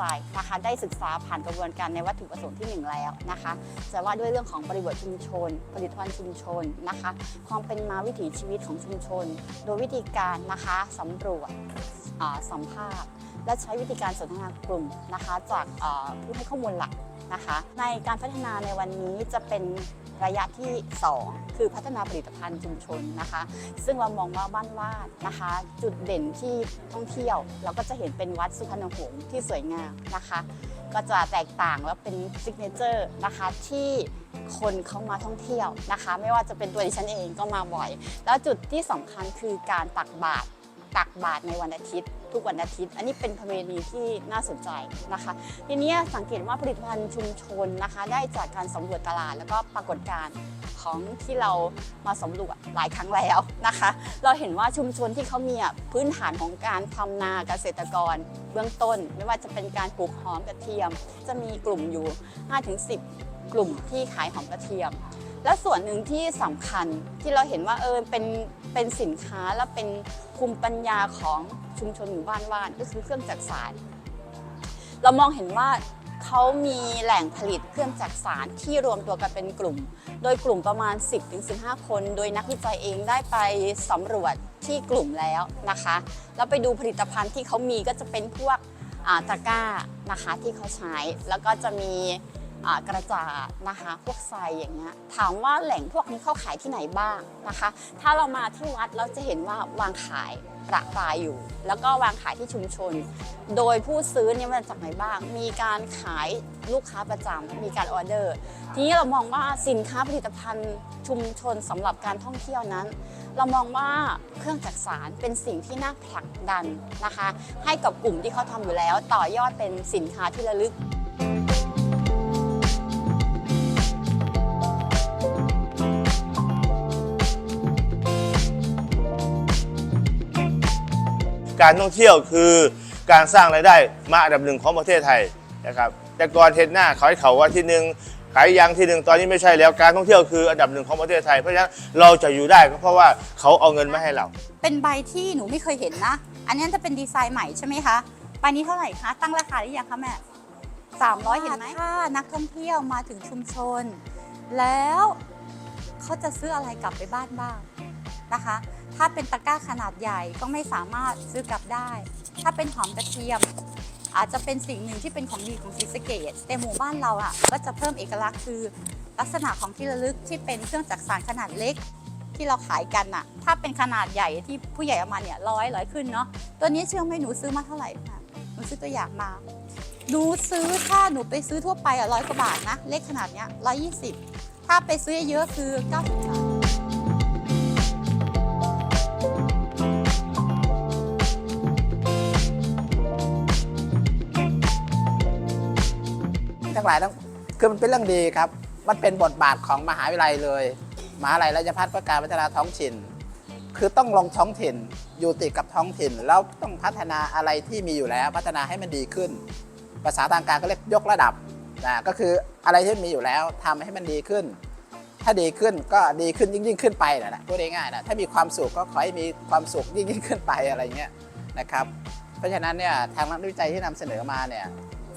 จัยนะคะ ได้ศึกษาผ่านกระบวนการในวัตถุประสงค์ที่หนึ่งแล้วนะคะ จะว่าด้วยเรื่องของบริบทชุมชน ผลิตภัณฑ์ชุมชนนะคะ ความเป็นมาวิถีชีวิตของชุมชน โดยวิธีการนะคะสำรวจสัมภาษณ์ และใช้วิธีการสนทนากลุ่มนะคะ จากผู้ให้ข้อมูลหลักนะคะ ในการพัฒนาในวันนี้จะเป็นระยะที่ 2 คือพัฒนาผลิตภัณฑ์ชุมชนนะคะ ซึ่งเรามองว่าบ้านวาดนะคะ จุดเด่นที่ท่องเที่ยว เราก็จะเห็นเป็นวัดสุพรรณหงษ์ที่สวยงามนะคะ ก็จะแตกต่างแล้วเป็นซิกเนเจอร์นะคะที่คนเขามาท่องเที่ยวนะคะ ไม่ว่าจะเป็นตัวดิฉันเองก็มาบ่อย แล้วจุดที่สำคัญคือการตักบาตรตักบาตรในวันอาทิตย์ ทุกวันอาทิตย์ อันนี้เป็นประเพณีที่น่าสนใจนะคะ ทีนี้สังเกตว่าผลิตภัณฑ์ชุมชนนะคะ ได้จากการสำรวจตลาดแล้วก็ปรากฏการณ์ของที่เรามาสำรวจหลายครั้งแล้วนะคะ เราเห็นว่าชุมชนที่เขามีพื้นฐานของการทำนาเกษตรกร เบื้องต้น ไม่ว่าจะเป็นการปลูกหอมกระเทียม จะมีกลุ่มอยู่ 5-10 กลุ่มที่ขายหอมกระเทียม และส่วนหนึ่งที่สำคัญที่เราเห็นว่าเออเป็นเป็นสินค้าและเป็นภูมิปัญญาของชุมชนหมู่บ้านว่านก็คือเครื่องจักสานเรามองเห็นว่าเขามีแหล่งผลิตเครื่องจักสานที่รวมตัวกันเป็นกลุ่ม โดยกลุ่มประมาณ 10-15 คน โดยนักวิจัยเองได้ไปสำรวจที่กลุ่มแล้วนะคะ แล้วไปดูผลิตภัณฑ์ที่เขามีก็จะเป็นพวกอ่าตะกร้านะคะที่เขาใช้ แล้วก็จะมี กระจาดนะคะพวกไซอย่างเงี้ยถามว่าแหล่งพวกนี้เข้าขายที่ไหนบ้างนะคะ ถ้าเรามาที่วัดเราจะเห็นว่าวางขายประปรายอยู่ แล้วก็วางขายที่ชุมชน โดยผู้ซื้อเนี่ยมาจากไหนบ้าง มีการขายลูกค้าประจำมีการออเดอร์ ทีนี้เรามองว่าสินค้าผลิตภัณฑ์ชุมชนสำหรับการท่องเที่ยวนั้น เรามองว่าเครื่องจักสารเป็นสิ่งที่น่าผลักดันนะคะ ให้กับกลุ่มที่เขาทำอยู่แล้ว ต่อยอดเป็นสินค้าที่ระลึก การท่องเที่ยวคือการสร้างรายได้มาอันดับหนึ่งของประเทศไทยนะครับแต่ก่อนเทนหน้าขายเขาว่าที่หนึ่งขายยางที่หนึ่งตอนนี้ไม่ใช่แล้วการท่องเที่ยวคืออันดับหนึ่งของประเทศไทย เพราะฉะนั้นเราจะอยู่ได้ก็เพราะว่าเขาเอาเงินมาให้เรา เป็นใบที่หนูไม่เคยเห็นนะ อันนี้จะเป็นดีไซน์ใหม่ใช่ไหมคะใบนี้เท่าไหร่คะตั้งราคาหรือยังคะแม่300เห็นไหมถ้านักท่องเที่ยวมาถึงชุมชน แล้วเขาจะซื้ออะไรกลับไปบ้านบ้างนะคะ ถ้าเป็นตะกร้าขนาดใหญ่ก็ไม่สามารถซื้อกลับได้ ถ้าเป็นหอมกระเทียม อาจจะเป็นสิ่งหนึ่งที่เป็นของดีของศรีสะเกดแต่หมู่บ้านเราอะก็จะเพิ่มเอกลักษณ์คือ ลักษณะของที่ระลึกที่เป็นเครื่องจักสานขนาดเล็กที่เราขายกันน่ะ ถ้าเป็นขนาดใหญ่ที่ผู้ใหญ่เอามาเนี่ยร้อยร้อยขึ้นเนาะ ตัวนี้เชื่อไหมหนูซื้อมาเท่าไหร่ค่ะหนูซื้อตัวอย่างมา หนูซื้อถ้าหนูไปซื้อทั่วไปอะร้อยกว่าบาทนะ เล็กขนาดเนี้ยร้อยยี่สิบถ้าไปซื้อเยอะคือเก้าสิบบาท ทั้งหลายทั้งคือมันเป็นเรื่องดีครับ มันเป็นบทบาทของมหาวิทยาลัยเลย มหาวิทยาลัยราชภัฏเพื่อการพัฒนาท้องถิ่น คือต้องลงท้องถิ่นอยู่ติดกับท้องถิ่น แล้วต้องพัฒนาอะไรที่มีอยู่แล้วพัฒนาให้มันดีขึ้น ภาษาทางการก็เรียกยกระดับนะก็คืออะไรที่มีอยู่แล้วทำให้มันดีขึ้น ถ้าดีขึ้นก็ดีขึ้นยิ่งยิ่งขึ้นไปนั่นะพูดง่ายๆนะถ้ามีความสุขก็ขอให้มีความสุขยิ่งยิ่งขึ้นไปอะไรเงี้ยนะครับ เพราะฉะนั้นเนี่ยทางนักวิจัยที่นำเสนอมาเนี่ย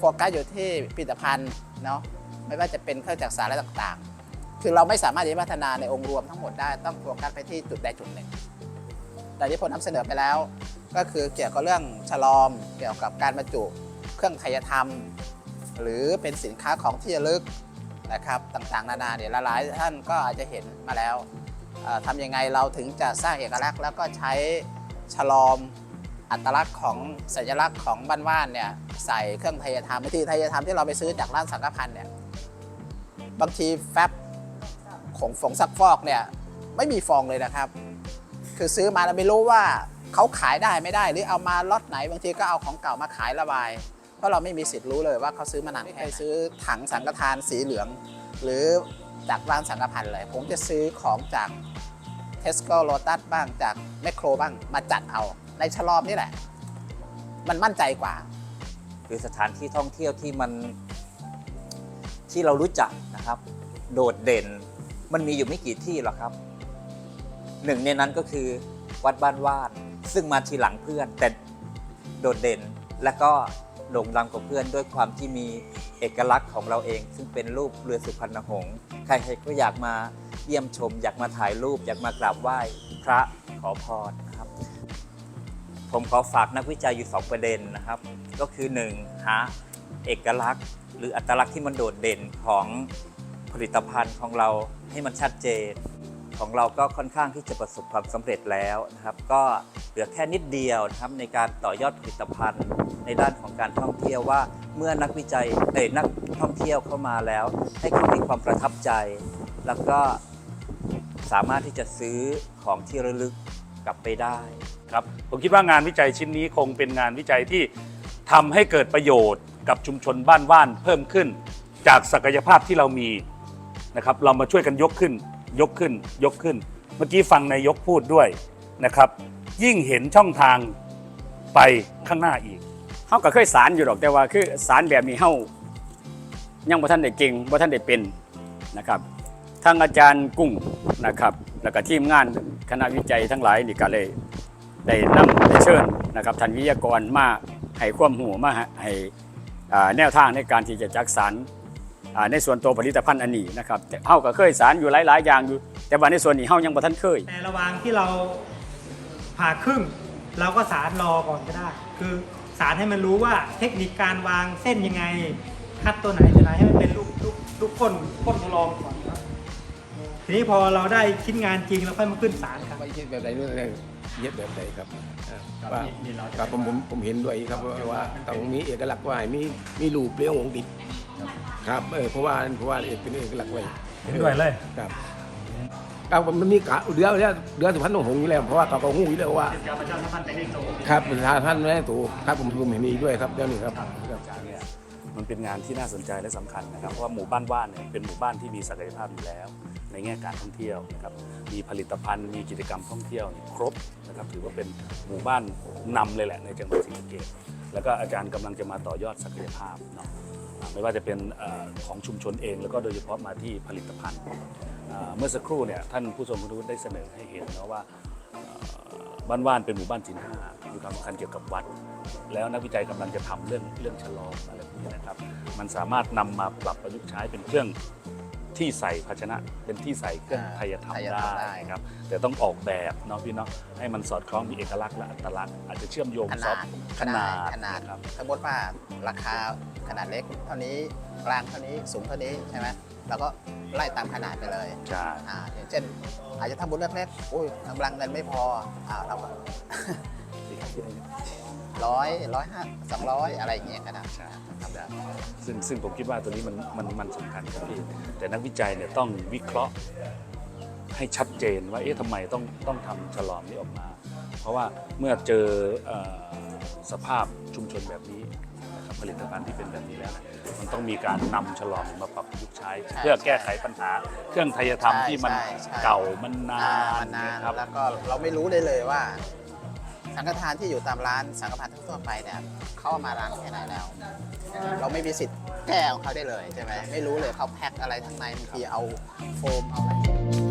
โฟกัสอยู่ที่ผลิตภัณฑ์เนาะไม่ว่าจะเป็นเครื่องจักรสารอะไรต่างๆ คือเราไม่สามารถจะพัฒนาในองค์รวมทั้งหมดได้ต้องโฟกัสไปที่จุดใดจุดหนึ่ง แต่ที่ผมนำเสนอไปแล้ว ก็คือเกี่ยวกับเรื่องฉลอม เกี่ยวกับการบรรจุเครื่องไทยธรรม หรือเป็นสินค้าของที่ระลึกนะครับต่างๆ นานาเนี่ยหลายๆท่านก็อาจจะเห็นมาแล้วทำยังไงเราถึงจะสร้างเอกลักษณ์แล้วก็ใช้ฉลอม อัตลักษณ์ของสัญลักษณ์ของบ้านว่านเนี่ยใส่เครื่องไทยธรรมบางทีไทยธรรมที่เราไปซื้อจากร้านสังฆพันธ์เนี่ยบางทีแฟบของฝงซักฟอกเนี่ยไม่มีฟองเลยนะครับ คือซื้อมาแล้วไม่รู้ว่าเขาขายได้ไม่ได้ หรือเอามาล็อตไหน บางทีก็เอาของเก่ามาขายระบาย เพราะเราไม่มีสิทธิ์รู้เลยว่าเขาซื้อมานานไม่เคยซื้อถังสังฆทานสีเหลือง หรือจากร้านสังฆพันธ์เลย ผมจะซื้อของจากเทสโก้โ t ตัสบ้างจากแมคโครบ้างมาจัดเอา ในฉลอมนี่แหละ มันมั่นใจกว่า คือสถานที่ท่องเที่ยวที่มันที่เรารู้จักนะครับ โดดเด่นมันมีอยู่ไม่กี่ที่หรอกครับหนึ่งในนั้นก็คือวัดบ้านว่านซึ่งมาทีหลังเพื่อน แต่โดดเด่นและก็โด่งดังกว่าเพื่อนด้วยความที่มีเอกลักษณ์ของเราเอง ซึ่งเป็นรูปเรือสุพรรณหงษ์ใครๆก็อยากมาเยี่ยมชม อยากมาถ่ายรูป อยากมากราบไหว้พระขอพร ผมขอฝากนักวิจัยอยู่ 2 ประเด็นนะครับ ก็คือ 1. หาเอกลักษณ์ หรืออัตลักษณ์ที่มันโดดเด่นของผลิตภัณฑ์ของเราให้มันชัดเจน ของเราก็ค่อนข้างที่จะประสบความสำเร็จแล้วนะครับ ก็เหลือแค่นิดเดียวนะครับในการต่อยอดผลิตภัณฑ์ ในด้านของการท่องเที่ยวว่าเมื่อนักวิจัยเอ่นักท่องเที่ยวเข้ามาแล้ว ให้เขามีความประทับใจ แล้วก็สามารถที่จะซื้อของที่ระลึก กลับไปได้ครับผมคิดว่างานวิจัยชิ้นนี้คงเป็นงานวิจัยที่ทำให้เกิดประโยชน์กับชุมชนบ้านว่านเพิ่มขึ้น จากศักยภาพที่เรามีนะครับเรามาช่วยกันยกขึ้นยกขึ้นยกขึ้น เมื่อกี้ฟังนายกพูดด้วยนะครับ ยิ่งเห็นช่องทางไปข้างหน้าอีกเฮาก็เคยสารอยู่ดอกแต่ว่าคือสารแบบนี้เฮายังบ่ทันได้เก่งบ่ทันได้เป็นนะครับทางอาจารย์กุ้งนะครับ แล้วก็ทีมงานคณะวิจัยทั้งหลายนี่ก็เลยได้นำได้เชิญนะครับท่านวิทยากรมาให้ความรู้มาให้แนวทางในการที่จะจักสารในส่วนตัวผลิตภัณฑ์อันนี้นะครับแต่เฮาก็เคยสารอยู่หลาย ๆ อย่างอยู่ แต่ว่าในส่วนนี้เฮายังบ่ทันเคยแต่ระหว่างที่เราผ่าครึ่ง เราก็สารรอก่อนก็ได้ คือสารให้มันรู้ว่าเทคนิคการวางเส้นยังไงคัดตัวไหนตัวไหนให้มันเป็นลูกลูกลูกก้นก้นทดลองก่อน ทีนี้พอเราได้ชิ้นงานจริงเราค่อยมาขึ้นสารครับไม่คิดแบบใดเรื่องอะไรเย็บแบบใดครับอ่าว่าครับผมผมผมเห็นด้วยครับว่าว่าต้องมีเอกลักษณ์ไว้มีมีรูปเปรี้ยวหงดิบครับเออเพราะว่าเพราะว่าเอกเป็นเอกลักษณ์ไว้เห็นด้วยเลย ครับครับมันมีกะเดือเดือเดือสุพรรณหงส์อยู่แล้วเพราะว่าเขาก็หูอยู่แล้วว่าครับประชาพันธ์ไม่ได้ถูกครับผมผมเห็นดีด้วยครับเรื่องนี้ครับครับ เนี่ยมันเป็นงานที่น่าสนใจและสำคัญนะครับเพราะว่าหมู่บ้านว่านเนี่ยเป็นหมู่บ้านที่มีศักยภาพอยู่แล้ว ในแง่การท่องเที่ยวนะครับมีผลิตภัณฑ์มีกิจกรรมท่องเที่ยวครบนะครับถือว่าเป็นหมู่บ้านนำเลยแหละในจังหวัดศรีสะเกษแล้วก็อาจารย์กำลังจะมาต่อยอดศักยภาพเนาะไม่ว่าจะเป็นอของชุมชนเอง แล้วก็โดยเฉพาะมาที่ผลิตภัณฑ์เมื่อสักครู่เนี่ยท่านผู้ทรงคุณวุฒิได้เสนอให้เห็นนะว่าบ้านว่านเป็นหมู่บ้านจีนห้ามีความสำคัญเกี่ยวกับวัด แล้วนักวิจัยกำลังจะทำเรื่องเรื่องชะลออะไรพวกนี้นะครับ มันสามารถนำมาปรับประยุกต์ใช้เป็นเครื่อง ที่ใส่ภาชนะเป็นที่ใส่เครื่องอ่าไทยธรรมไทยธรรได้มได้ครับแต่ต้องออกแบบเนาะพี่เนาะให้มันสอดคล้องมีเอกลักษณ์และอัตลักษณ์อาจจะเชื่อมโยงขซอนาฟดต์ขนาดขนาดนะครับ สมมติว่าราคาขนาดเล็กเท่านี้กลางเท่านี้สูงเท่านี้ใช่ไหมเราก็ไล่ตามขนาดไปเลยใช่ อ่าอย่างเช่น อาจจะทำบุญเล็กๆอุ้ยกำลังเงินไม่พออ่าเราก็ ร้อยร้อยห้าสองร้อยอะไรอย่างเงี้ยก็ได้ใช่ครับซึ่งซึ่งผมคิดว่าตัวนี้มันมันมันสำคัญครับพี่แต่นักวิจัยเนี่ยต้องวิเคราะห์ให้ชัดเจนว่าเอ๊ะทำไมต้องต้องทำฉลอมนี้ออกมา เพราะว่าเมื่อเจอเอ่อสภาพชุมชนแบบนี้นะครับผลิตภัณฑ์ที่เป็นแบบนี้แล้วเนี่ยมันต้องมีการนำฉลอมมาปรับประยุกต์ใช้ใช่เพื่อแก้ไขปัญหา เครื่องไทยธรรมที่มันใช่ใช่ เก่ามันนาอ่านมานานนะครับ แล้วก็เราไม่รู้เลยเลยว่า สังฆทานที่อยู่ตามร้านสังฆทานทั่วไปเนี่ยเขาเอามาล้างแค่ไหนแล้ว เราไม่มีสิทธิ์แก้ของเขาได้เลยใช่ไหมไม่รู้เลยเขาแพ็คอะไรทั้างในบางทีเอาโฟมเอาอะไร